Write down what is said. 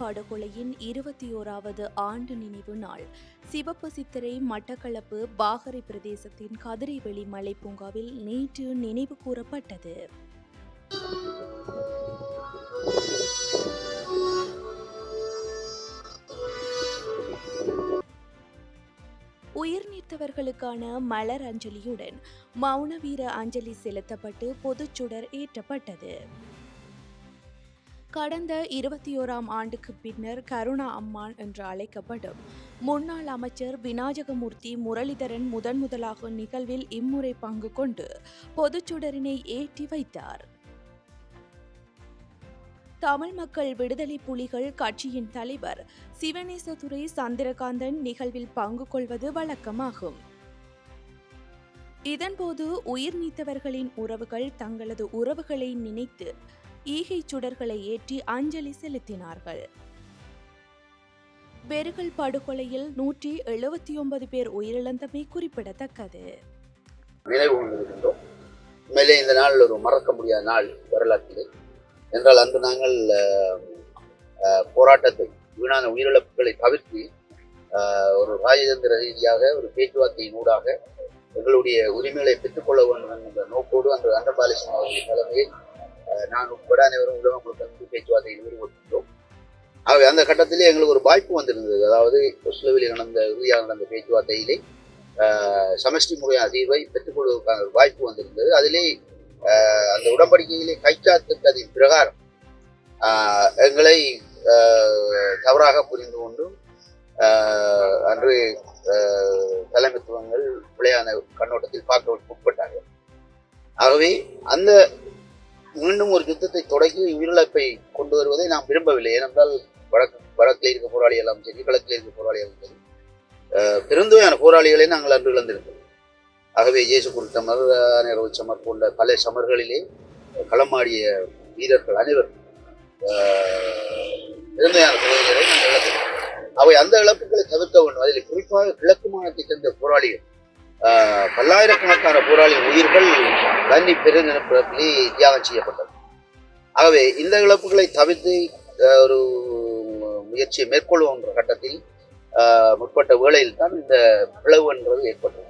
படுகொலையின் இருபத்தி ஓராவது ஆண்டு நினைவு நாள். சிவப்பு சித்திரை மட்டக்களப்பு பாகரை பிரதேசத்தின் கதிரைவெளி மலை பூங்காவில் நேற்று நினைவு கூறப்பட்டது. உயிர் நீத்தவர்களுக்கான மலர் அஞ்சலியுடன் மௌனவீர அஞ்சலி செலுத்தப்பட்டு பொதுச்சுடர் ஏற்றப்பட்டது. கடந்த இருபத்தி ஓராம் ஆண்டுக்கு பின்னர் கருணா அம்மான் என்று அழைக்கப்படும். முன்னாள் அமைச்சர் விநாயகமூர்த்தி முரளிதரன் முதன் முதலாக நிகழ்வில் இம்முறை பங்கு கொண்டு பொதுச்சுடரினை ஏற்றி வைத்தார். தமிழ் மக்கள் விடுதலை புலிகள் கட்சியின் தலைவர் சிவனேசதுரை சந்திரகாந்தன் நிகழ்வில் பங்கு கொள்வது வழக்கமாகும். இதன்போது உயிர் நீத்தவர்களின் உறவுகள் தங்களது உறவுகளை நினைத்து ஈகை சுடர்களை ஏற்றி அஞ்சலி செலுத்தினார்கள். பெருகல் படுகொலையில் நூற்றி எழுபத்தி ஒன்பது பேர் உயிரிழந்தமை குறிப்பிடத்தக்கது. நினைவு கொண்டிருக்கின்றோம் உண்மையிலே இந்த நாள் ஒரு மறக்க முடியாத நாள் வரலாற்றிலே. என்றால் அன்று நாங்கள் போராட்டத்தை வீணான உயிரிழப்புகளை தவிர்த்து ஒரு ராஜதந்திர ரீதியாக ஒரு பேச்சுவார்த்தையின் ஊடாக எங்களுடைய உரிமைகளை பெற்றுக்கொள்ள வேண்டும் என்ற நோக்கோடு அன்று அண்டபாலிசன் அவர்களின் தலைமையில் நான் உட்பட அனைவரும் உலகம் முழுக்க பேச்சுவார்த்தையில் ஈடுபட்டிருந்தோம் ஆகவே அந்த கட்டத்திலே எங்களுக்கு ஒரு வாய்ப்பு வந்திருந்தது. அதாவது ஒஸ்லோவில் நடந்த இறுதியாக நடந்த பேச்சுவார்த்தையிலே சமஷ்டி முறையான தீர்வை பெற்றுக்கொள்வதற்கான ஒரு வாய்ப்பு வந்திருந்தது. அதிலே அந்த உடன்படிக்கையிலே கைச்சாத்திட்டதின் பிரகாரம் எங்களை தவறாக புரிந்து கொண்டு அன்று தலைமைத்துவங்கள் பிழையான கண்ணோட்டத்தில் பார்க்க உட்பட்டார்கள் ஆகவே அந்த மீண்டும் ஒரு யுத்தத்தை தொடங்கி உயிரிழப்பை கொண்டு வருவதை நாம் விரும்பவில்லை. ஏனென்றால் வடக்கு வடக்கில் இருக்க போராளி எல்லாம் சரி கிழக்கில் இருக்க போராளிகள் எல்லாம் சரி. அஹ், போராளிகளை நாங்கள் அன்று இழந்திருக்கிறோம். ஆகவே இயேசு குருத்தமர் அனைரவு சமர் போன்ற பல சமர்களிலே களமாடிய வீரர்கள் அனைவரும் ஆஹ், போராளிகளை நாங்கள் இழந்திருக்கிறோம். அவை அந்த இழப்புகளை தவிர்க்க வேண்டும். அதில் குறிப்பாக கிழக்கு மாநிலத்தை சேர்ந்த போராளிகள் பல்லாயிரக்கணக்கான போராளிகள் உயிர்கள் தண்ணி பெருநிலப்பிலே தியாகம் செய்யப்பட்டது. ஆகவே இந்த இழப்புகளை தவிர்த்து ஒரு முயற்சியை மேற்கொள்வோம் என்ற கட்டத்தில் ஆஹ், முற்பட்ட வேளையில் தான் இந்த பிளவு என்பது ஏற்பட்டது.